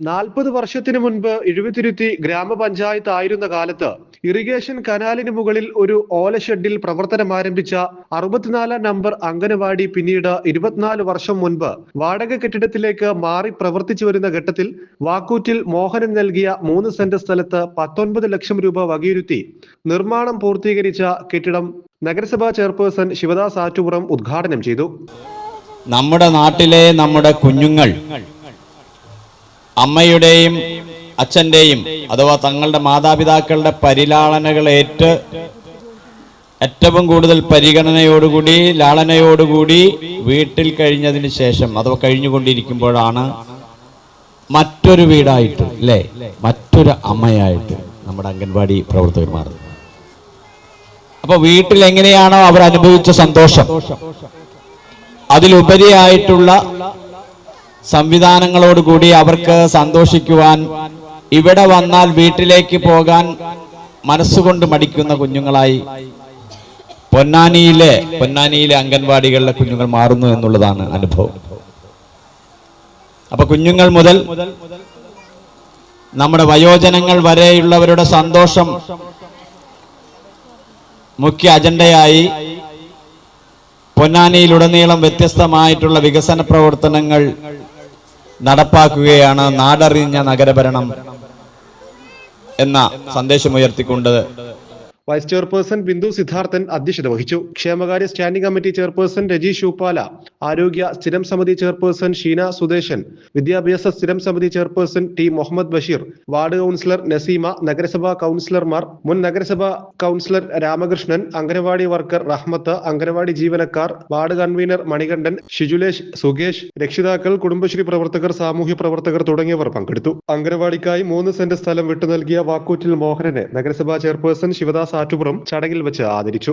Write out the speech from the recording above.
നാൽപ്പത് വർഷത്തിന് മുൻപ് എഴുപത്തിരുത്തി ഗ്രാമപഞ്ചായത്ത് ആയിരുന്ന കാലത്ത് ഇറിഗേഷൻ കനാലിന് മുകളിൽ ഒരു ഓല ഷെഡിൽ പ്രവർത്തനം ആരംഭിച്ച അറുപത്തിനാലാം നമ്പർ അംഗനവാടി പിന്നീട് ഇരുപത്തിനാല് വർഷം മുൻപ് വാടക കെട്ടിടത്തിലേക്ക് മാറി പ്രവർത്തിച്ചു വരുന്ന ഘട്ടത്തിൽ വാക്കൂറ്റിൽ മോഹനൻ നൽകിയ മൂന്ന് സെന്റ് സ്ഥലത്ത് പത്തൊൻപത് ലക്ഷം രൂപ വകയിരുത്തി നിർമ്മാണം പൂർത്തീകരിച്ച കെട്ടിടം നഗരസഭാ ചെയർപേഴ്സൺ ശിവദാസ് ആറ്റുപുറം ഉദ്ഘാടനം ചെയ്തു. നമ്മുടെ നാട്ടിലെ നമ്മുടെ കുഞ്ഞുങ്ങൾ അമ്മയുടെയും അച്ഛന്റെയും അഥവാ തങ്ങളുടെ മാതാപിതാക്കളുടെ പരിലാളനകൾ ഏറ്റ് ഏറ്റവും കൂടുതൽ പരിഗണനയോടുകൂടി ലാളനയോടുകൂടി വീട്ടിൽ കഴിഞ്ഞതിന് ശേഷം അഥവാ കഴിഞ്ഞുകൊണ്ടിരിക്കുമ്പോഴാണ് മറ്റൊരു വീടായിട്ട് അല്ലേ? മറ്റൊരു അമ്മയായിട്ട് നമ്മുടെ അംഗൻവാടി പ്രവർത്തകർ മാറുന്നത്. അപ്പൊ വീട്ടിൽ എങ്ങനെയാണോ അവർ അനുഭവിച്ച സന്തോഷം. അതിലുപരിയായിട്ടുള്ള സംവിധാനങ്ങളോടുകൂടി അവർക്ക് സന്തോഷിക്കുവാൻ ഇവിടെ വന്നാൽ വീട്ടിലേക്ക് പോകാൻ മനസ്സുകൊണ്ട് മടിക്കുന്ന കുഞ്ഞുങ്ങളായി പൊന്നാനിയിലെ പൊന്നാനിയിലെ അംഗൻവാടികളിലെ കുഞ്ഞുങ്ങൾ മാറുന്നു എന്നുള്ളതാണ് അനുഭവം. അപ്പൊ കുഞ്ഞുങ്ങൾ മുതൽ നമ്മുടെ വയോജനങ്ങൾ വരെയുള്ളവരുടെ സന്തോഷം മുഖ്യ അജണ്ടയായി പൊന്നാനിയിലുടനീളം വ്യത്യസ്തമായിട്ടുള്ള വികസന പ്രവർത്തനങ്ങൾ നടപ്പാക്കുകയാണ് നാടറിഞ്ഞ നഗരഭരണം എന്ന സന്ദേശമുയർത്തിക്കൊണ്ട് വൈസ് ചെയർപേഴ്സൺ ബിന്ദു സിദ്ധാർത്ഥൻ അധ്യക്ഷത വഹിച്ചു. ക്ഷേമകാര്യ സ്റ്റാൻഡിംഗ് കമ്മിറ്റി ചെയർപേഴ്സൺ രജീഷ് ഷൂപ്പാല ആരോഗ്യ സ്ഥിരം സമിതി ചെയർപേഴ്സൺ ഷീന സുദേശൻ വിദ്യാഭ്യാസ സ്ഥിരം സമിതി chairperson T Muhammad Basheer ward councillor Naseema നഗരസഭാ കൗൺസിലർമാർ മുൻ നഗരസഭാ കൗൺസിലർ രാമകൃഷ്ണൻ അംഗനവാടി വർക്കർ റഹ്മത്ത് അംഗനവാടി ജീവനക്കാർ വാർഡ് കൺവീനർ മണികണ്ഠൻ ഷിജുലേഷ് സുകേഷ് രക്ഷിതാക്കൾ കുടുംബശ്രീ പ്രവർത്തകർ സാമൂഹ്യ പ്രവർത്തകർ തുടങ്ങിയവർ പങ്കെടുത്തു. അംഗനവാടിക്കായി മൂന്ന് സെന്റ് സ്ഥലം വിട്ടു നൽകിയ വാക്കൂറ്റിൽ മോഹനനെ നഗരസഭാ ചെയർപേഴ്സൺ ശിവദാസ് ആറ്റുപുറം ചടങ്ങിൽ വെച്ച് ആദരിച്ചു.